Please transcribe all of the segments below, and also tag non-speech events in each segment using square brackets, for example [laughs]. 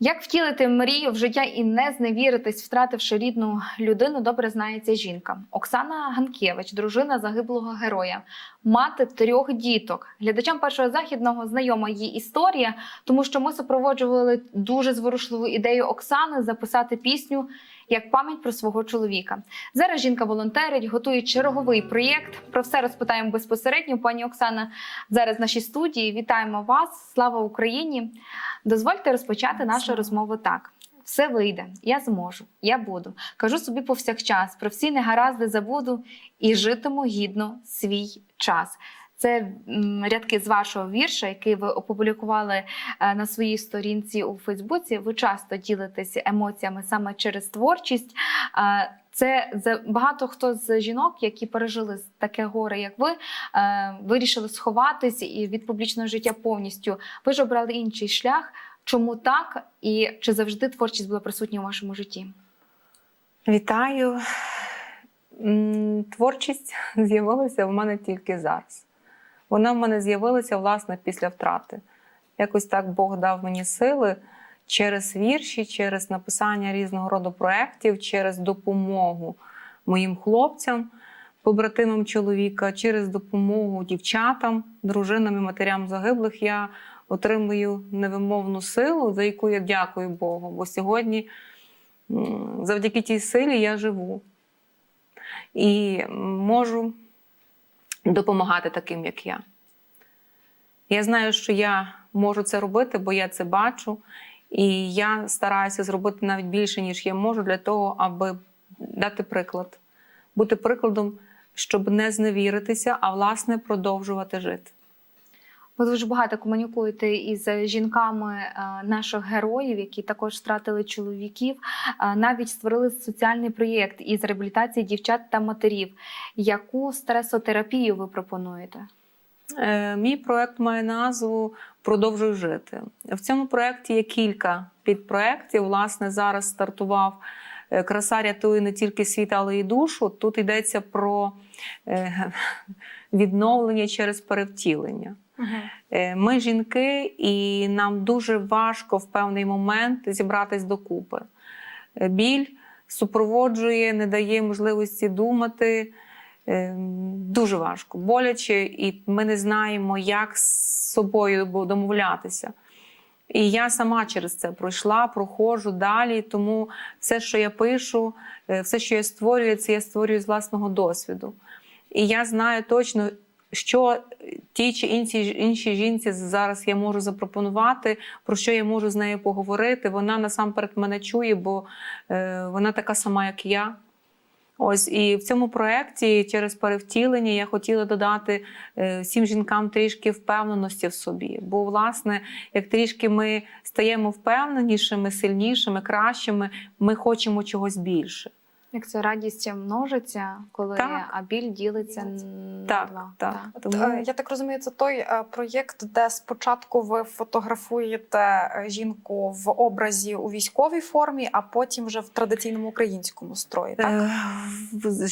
Як втілити мрію в життя і не зневіритись, втративши рідну людину, добре знається жінка. Оксана Ганкевич, дружина загиблого героя, мати трьох діток. Глядачам першого західного знайома її історія, тому що ми супроводжували дуже зворушливу ідею Оксани записати пісню як пам'ять про свого чоловіка. Зараз жінка волонтерить, готує черговий проєкт. Про все розпитаємо безпосередньо. Пані Оксана зараз в нашій студії. Вітаємо вас! Слава Україні! Дозвольте розпочати нашу розмову так. Все вийде, я зможу, я буду. Кажу собі повсякчас, про всі негаразди забуду і житиму гідно свій час. Це рядки з вашого вірша, який ви опублікували е, на своїй сторінці у Фейсбуці. Ви часто ділитеся емоціями саме через творчість. Е, Це багато хто з жінок, які пережили таке горе, як ви, е, вирішили сховатись і від публічного життя повністю. Ви ж обрали інший шлях. Чому так? І чи завжди творчість була присутня у вашому житті? Вітаю. Творчість [laughs] з'явилася в мене тільки зараз. Вона в мене з'явилася власне після втрати. Якось так Бог дав мені сили через вірші, через написання різного роду проєктів, через допомогу моїм хлопцям, побратимам чоловіка, через допомогу дівчатам, дружинам і матерям загиблих. Я отримую невимовну силу, за яку я дякую Богу. Бо сьогодні завдяки тій силі я живу і можу допомагати таким, як я. Я знаю, що я можу це робити, бо я це бачу, і я стараюся зробити навіть більше, ніж я можу, для того, аби дати приклад, бути прикладом, щоб не зневіритися, а власне продовжувати жити. Ви дуже багато комунікуєте із жінками е, наших героїв, які також втратили чоловіків. Е, Навіть створили соціальний проєкт із реабілітації дівчат та матерів. Яку стресотерапію ви пропонуєте? Е, Мій проект має назву Продовжуй жити. В цьому проєкті є кілька підпроєктів. Власне, зараз стартував Краса рятує не тільки світ, але й душу. Тут йдеться про відновлення через перевтілення. Е, Ми жінки, і нам дуже важко в певний момент зібратись докупи. Е, Біль супроводжує, не дає можливості думати. Е, Дуже важко, боляче, і ми не знаємо, як з собою домовлятися. І я сама через це пройшла, проходжу далі. Тому все, що я пишу, все, що я створюю, це я створюю з власного досвіду. І я знаю точно, що тій чи іншій, іншій жінці зараз я можу запропонувати, про що я можу з нею поговорити. Вона насамперед мене чує, бо е, вона така сама, як я. Ось і в цьому проєкті через перевтілення я хотіла додати е, всім жінкам трішки впевненості в собі. Бо, власне, як трішки ми стаємо впевненішими, сильнішими, кращими, ми хочемо чогось більше. Як це радість множиться, коли Так. а біль ділиться на Так, два? так. От, Тому е, Я так розумію, це той е, проєкт, де спочатку ви фотографуєте е, жінку в образі у військовій формі, а потім вже в традиційному українському строї. Так?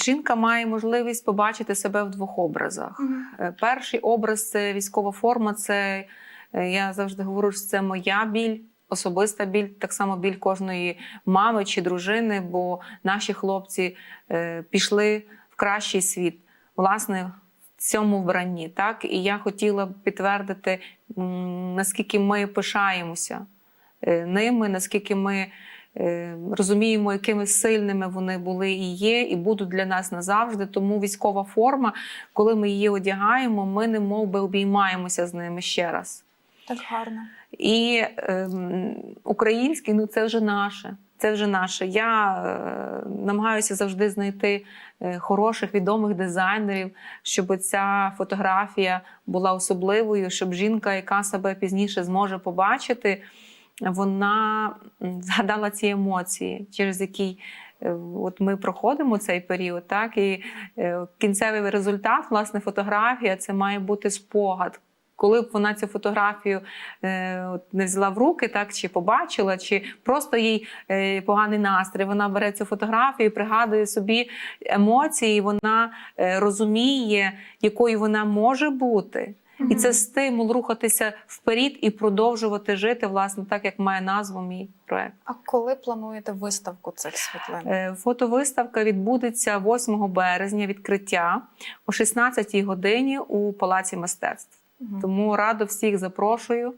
Жінка має можливість побачити себе в двох образах. Е, Перший образ це військова форма. Це я завжди говорю, що це моя біль. Особиста біль, так само біль кожної мами чи дружини, бо наші хлопці е, пішли в кращий світ, власне, в цьому вбранні. Так? І я хотіла б підтвердити, наскільки ми пишаємося е, ними, наскільки ми е, розуміємо, якими сильними вони були і є, і будуть для нас назавжди. Тому військова форма, коли ми її одягаємо, ми не мов би обіймаємося з ними ще раз. Так гарно. І ем, український ну це вже наше. Це вже наше. Я е, намагаюся завжди знайти е, хороших відомих дизайнерів, щоб ця фотографія була особливою, щоб жінка, яка себе пізніше зможе побачити, вона згадала ці емоції, через які е, от ми проходимо цей період. Так і е, кінцевий результат, власне, фотографія це має бути спогад. Коли б вона цю фотографію е, от, не взяла в руки, так чи побачила, чи просто їй е, поганий настрій, вона бере цю фотографію, пригадує собі емоції, вона е, розуміє, якою вона може бути. І це стимул рухатися вперед і продовжувати жити, власне, так як має назву мій проект. А коли плануєте виставку цих світлин? Фотовиставка відбудеться 8 березня, відкриття о 16 годині у Палаці мистецтв. Мгм. Тому радо всіх запрошую.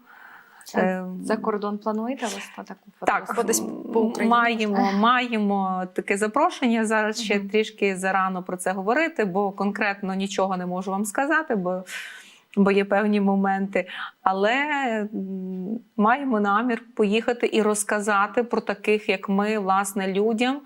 Е, За кордон плануєте вести таку Так, десь по Україні, маємо, маємо таке запрошення. Зараз ще Мгм. трішки зарано про це говорити, бо конкретно нічого не можу вам сказати, бо, бо є певні моменти. Але маємо намір поїхати і розказати про таких, як ми, власне, людям,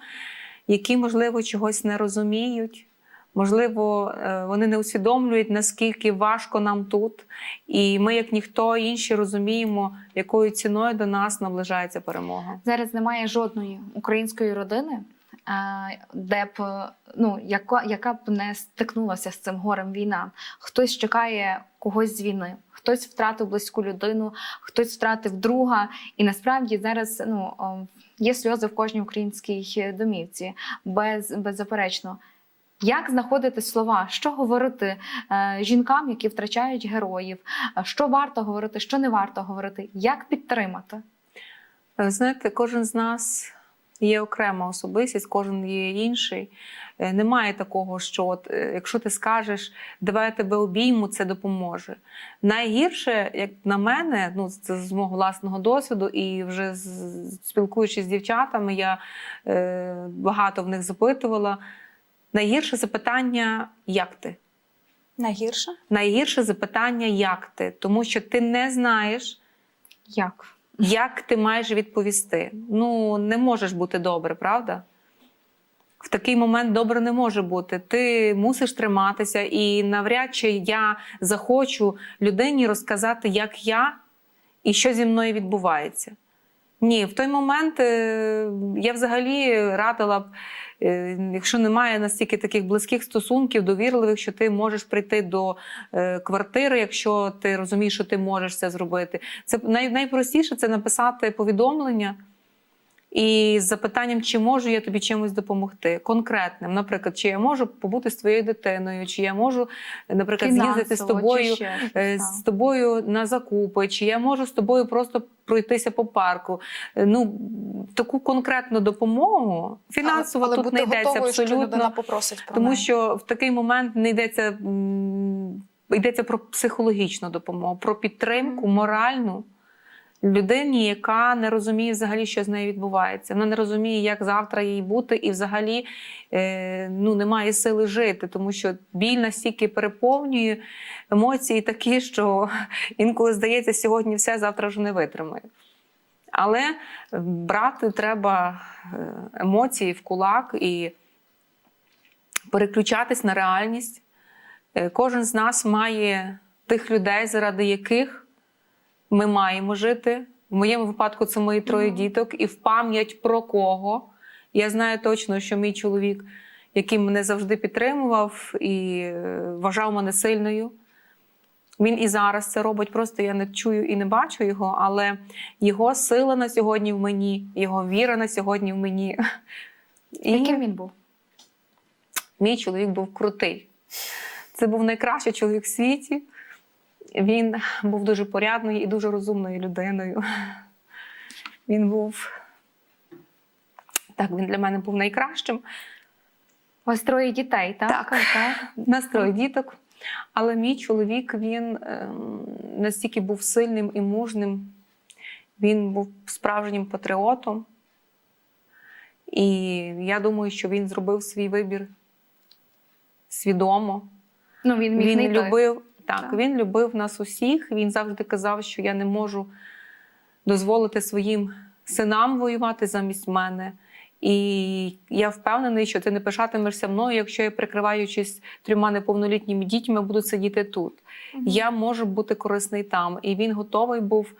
які, можливо, чогось не розуміють. Можливо, е, вони не усвідомлюють, наскільки важко нам тут, і ми, як ніхто інші, розуміємо, якою ціною до нас наближається перемога. Зараз немає жодної української родини, е, де б е, ну яка, яка б не стикнулася з цим горем війна. Хтось чекає когось з війни, хтось втратив близьку людину, хтось втратив друга. І насправді зараз ну є сльози в кожній українській домівці, без беззаперечно. Як знаходити слова, що говорити е, жінкам, які втрачають героїв, Е, що варто говорити, що не варто говорити, як підтримати? Ви знаєте, кожен з нас є окрема особистість, кожен є інший. Е, Немає такого, що от, е, якщо ти скажеш, давай я тебе обійму, це допоможе. Найгірше, як на мене, ну це з мого власного досвіду, і вже спілкуючись з дівчатами, я е, багато в них запитувала. Найгірше запитання, як ти? Найгірше? Найгірше запитання, як ти, тому що ти не знаєш, Як? як ти маєш відповісти? Ну, не можеш бути добре, правда? В такий момент добре не може бути. Ти мусиш триматися, і навряд чи я захочу людині розказати, як я і що зі мною відбувається. Ні, в той момент е, я взагалі радила б, якщо немає настільки таких близьких стосунків, довірливих, що ти можеш прийти до е, квартири, якщо ти розумієш, що ти можеш це зробити. Це най, найпростіше це написати повідомлення і з запитанням, чи можу я тобі чимось допомогти, конкретним. Наприклад, чи я можу побути з твоєю дитиною, чи я можу, наприклад, з'їздити з тобою щось, е, з тобою на закупи, чи я можу з тобою просто пройтися по парку. Е, Ну, таку конкретну допомогу фінансово але, але тут не йдеться готовою, що абсолютно. попросить про Тому неї. що в такий момент не йдеться, йдеться про психологічну допомогу, про підтримку моральну людині, яка не розуміє взагалі, що з нею відбувається. Вона не розуміє, як завтра їй бути, і взагалі е, ну, немає сили жити, тому що біль настільки переповнює емоції такі, що інколи здається, сьогодні все, завтра вже не витримає. Але брати треба е, емоції в кулак і переключатись на реальність. Е, Кожен з нас має тих людей, заради яких ми маємо жити. В моєму випадку це мої троє Мгм. діток, і в пам'ять про кого. Я знаю точно, що мій чоловік, який мене завжди підтримував і е, вважав мене сильною. Він і зараз це робить, просто я не чую і не бачу його, але його сила на сьогодні в мені, його віра на сьогодні в мені. [laughs] І Яким він був? мій чоловік був крутий. Це був найкращий чоловік в світі. Він був дуже порядною і дуже розумною людиною. Він був. Так, він для мене був найкращим. У вас троє дітей, так? Так. так. Настрой діток. Але мій чоловік він ем, настільки був сильним і мужним, він був справжнім патріотом. І я думаю, що він зробив свій вибір свідомо. Ну, він міг Він любив, так, Так. він любив нас усіх. Він завжди казав, що я не можу дозволити своїм синам воювати замість мене. І я впевнений, що ти не пишатимешся мною, якщо я, прикриваючись трьома неповнолітніми дітьми, буду сидіти тут. Мгм. Я можу бути корисний там. І він готовий був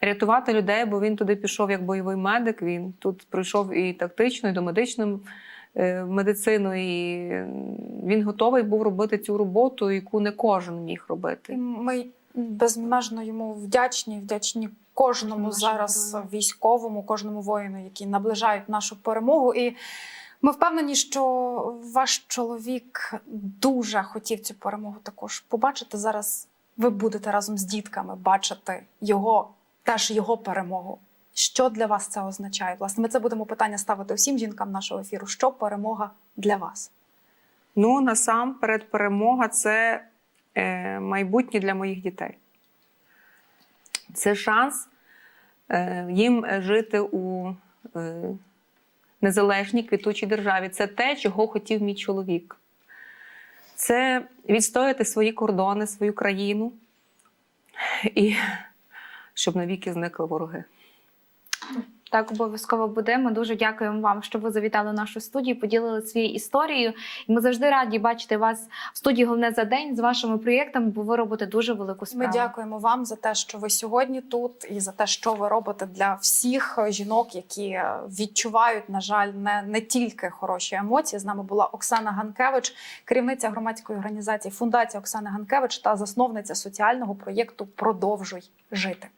рятувати людей, бо він туди пішов як бойовий медик. Він тут пройшов і тактичну, і домедичну е, медицину, і він готовий був робити цю роботу, яку не кожен міг І робити. ми безмежно йому вдячні, вдячні кожному зараз військовому, кожному воїну, які наближають нашу перемогу. І ми впевнені, що ваш чоловік дуже хотів цю перемогу також побачити зараз. ви будете разом з дітками бачити його, теж його перемогу. Що для вас це означає? Власне, ми це будемо питання ставити всім жінкам нашого ефіру. Що перемога для вас? Ну, насамперед, перемога це е, майбутнє для моїх дітей. Це шанс е, їм жити у е, незалежній квітучій державі. Це те, чого хотів мій чоловік. Це відстояти свої кордони, свою країну і щоб навіки зникли вороги. Так обов'язково буде. Ми дуже дякуємо вам, що ви завітали в нашу студію, поділили своєю історією. І ми завжди раді бачити вас в студії головне за день з вашими проєктами, бо ви робите дуже велику Ми дякуємо вам за те, що ви сьогодні тут, і за те, що ви робите для всіх жінок, які е, відчувають, на жаль, не, не тільки хороші емоції. З нами була Оксана Ганкевич, керівниця громадської організації Фундація Оксани Ганкевич та засновниця соціального проєкту Продовжуй жити.